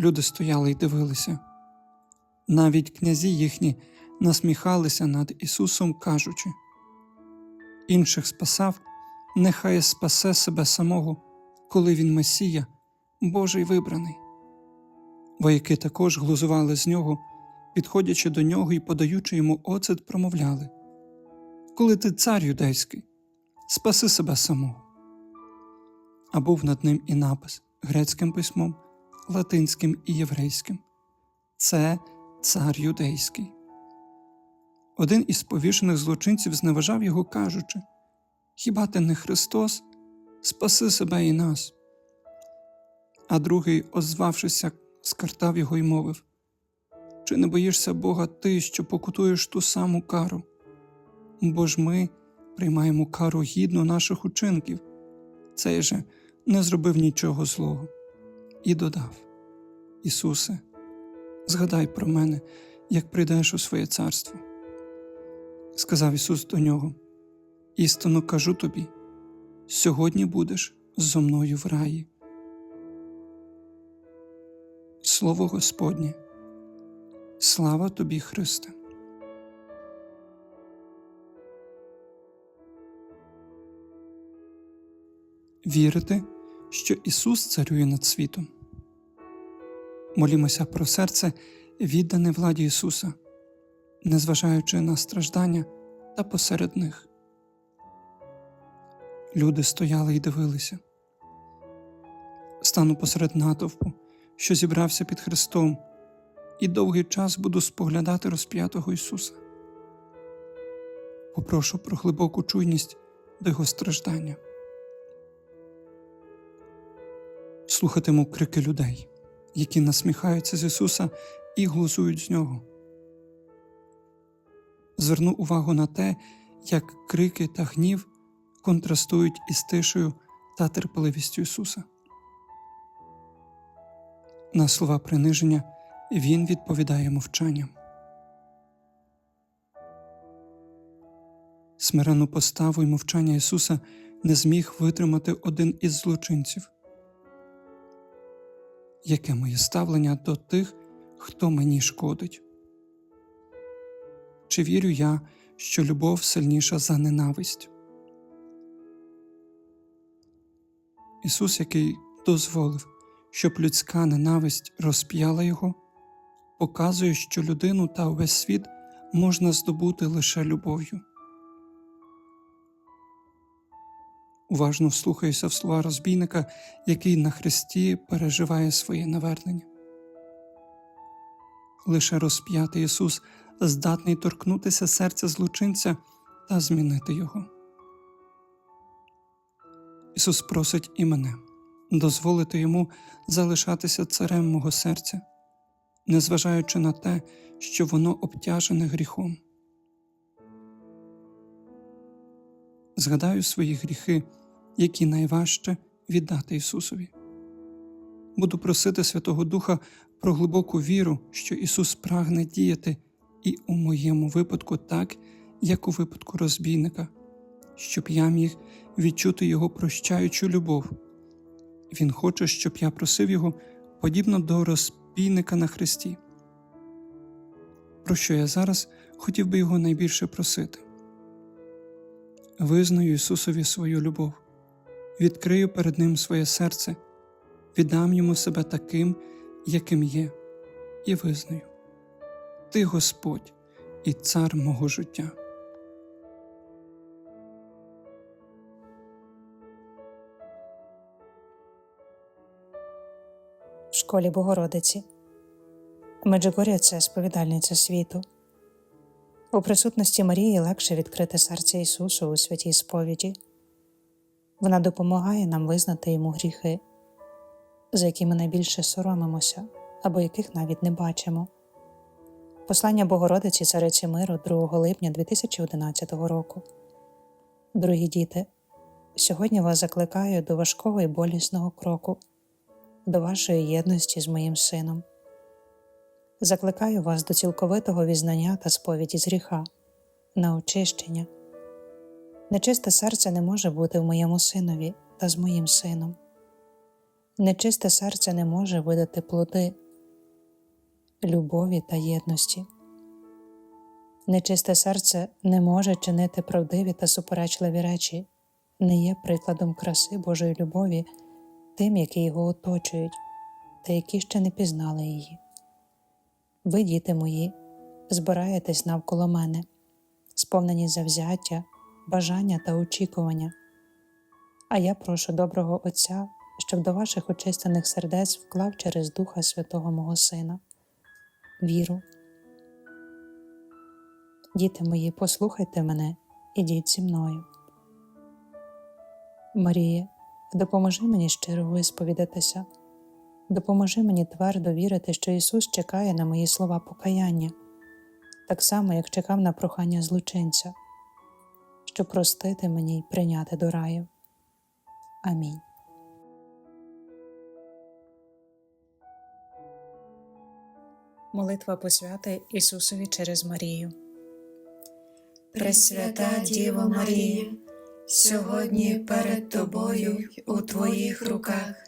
люди стояли й дивилися. Навіть князі їхні насміхалися над Ісусом, кажучи інших спасав, нехай спасе себе самого, коли він Месія, Божий вибраний. Вояки також глузували з нього, підходячи до нього і подаючи йому оцет, промовляли Коли ти цар юдейський, спаси себе самого. А був над ним і напис грецьким письмом, латинським і єврейським це цар юдейський. Один із повішених злочинців зневажав його, кажучи Хіба ти не Христос? Спаси себе і нас. А другий, озвавшися, скартав його й мовив Чи не боїшся Бога ти, що покутуєш ту саму кару? Бо ж ми приймаємо кару гідну наших учинків. Цей же не зробив нічого злого. І додав Ісусе, згадай про мене, як прийдеш у своє царство. Сказав Ісус до нього: Істинно кажу тобі, сьогодні будеш зо мною в раї. Слово Господнє, слава тобі, Христе. Вірите, що Ісус царює над світом. Молімося про серце, віддане владі Ісуса, незважаючи на страждання та посеред них. Люди стояли і дивилися. Стану посеред натовпу, що зібрався під Христом, і довгий час буду споглядати розп'ятого Ісуса. Попрошу про глибоку чуйність до Його страждання. Слухатиму крики людей, які насміхаються з Ісуса і глузують з Нього. Зверну увагу на те, як крики та гнів контрастують із тишею та терпеливістю Ісуса. На слова приниження Він відповідає мовчанням. Смирену поставу й мовчання Ісуса не зміг витримати один із злочинців. Яке моє ставлення до тих, хто мені шкодить? Чи вірю я, що любов сильніша за ненависть? Ісус, який дозволив, щоб людська ненависть розп'яла Його, показує, що людину та увесь світ можна здобути лише любов'ю. Уважно вслухаюся в слова розбійника, який на хресті переживає своє навернення. Лише розп'ятий Ісус здатний торкнутися серця злочинця та змінити його. Ісус просить і мене дозволити йому залишатися царем мого серця, незважаючи на те, що воно обтяжене гріхом. Згадаю свої гріхи, які найважче віддати Ісусові. Буду просити Святого Духа про глибоку віру, що Ісус прагне діяти і у моєму випадку так, як у випадку розбійника, щоб я міг відчути Його прощаючу любов. Він хоче, щоб я просив Його подібно до розбійника на хресті. Про що я зараз хотів би його найбільше просити. Визнаю Ісусові свою любов, відкрию перед Ним своє серце, віддам йому себе таким, яким є, і визнаю: Ти Господь і цар мого життя. в школі Богородиці. Меджигорія це сповідальниця світу. У присутності Марії легше відкрити серце Ісусу у святій сповіді. Вона допомагає нам визнати йому гріхи, за які ми найбільше соромимося або яких навіть не бачимо. Послання Богородиці Цариці Миру 2 липня 2011 року. Дорогі діти, сьогодні вас закликаю до важкого і болісного кроку до вашої єдності з моїм сином. Закликаю вас до цілковитого візнання та сповіді з гріха, на очищення. Нечисте серце не може бути в моєму синові та з моїм сином. Нечисте серце не може видати плоди любові та єдності. Нечисте серце не може чинити правдиві та суперечливі речі, не є прикладом краси Божої любові тим, які його оточують, та які ще не пізнали її. Ви, діти мої, збираєтесь навколо мене, сповнені завзяття, бажання та очікування. А я прошу доброго Отця, щоб до ваших очистених сердець вклав через Духа Святого мого Сина, віру. Діти мої, послухайте мене, ідіть зі мною. Марія, допоможи мені щиро висповідатися, допоможи мені твердо вірити, що Ісус чекає на мої слова покаяння, так само, як чекав на прохання злочинця, щоб простити мені й прийняти до раю. Амінь. Молитва посвяти Ісусові через Марію. Пресвята Діво Марія, сьогодні перед Тобою у Твоїх руках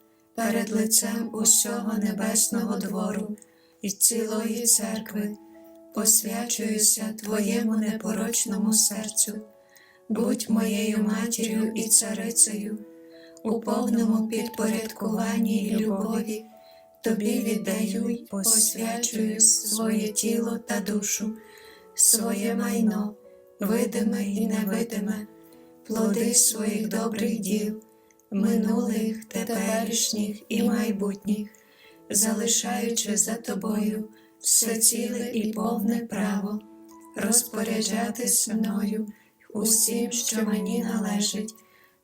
перед лицем усього небесного двору і цілої церкви посвячуюся Твоєму непорочному серцю, будь моєю матір'ю і царицею, у повному підпорядкуванні і любові. Тобі віддаю й посвячую своє тіло та душу, своє майно, видиме і невидиме, плоди своїх добрих діл, минулих, теперішніх і майбутніх, залишаючи за тобою все ціле і повне право, розпоряджатись мною усім, що мені належить,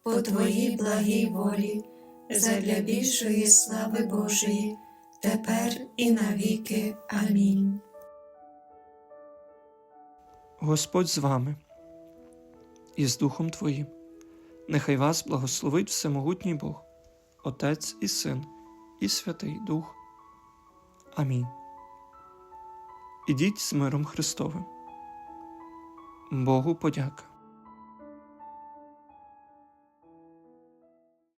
по твоїй благій волі, задля більшої слави Божої, тепер і навіки. Амінь. Господь з вами і з Духом Твоїм. Нехай вас благословить Всемогутній Бог, Отець і Син, і Святий Дух. Амінь. Ідіть з миром Христовим. Богу подяка.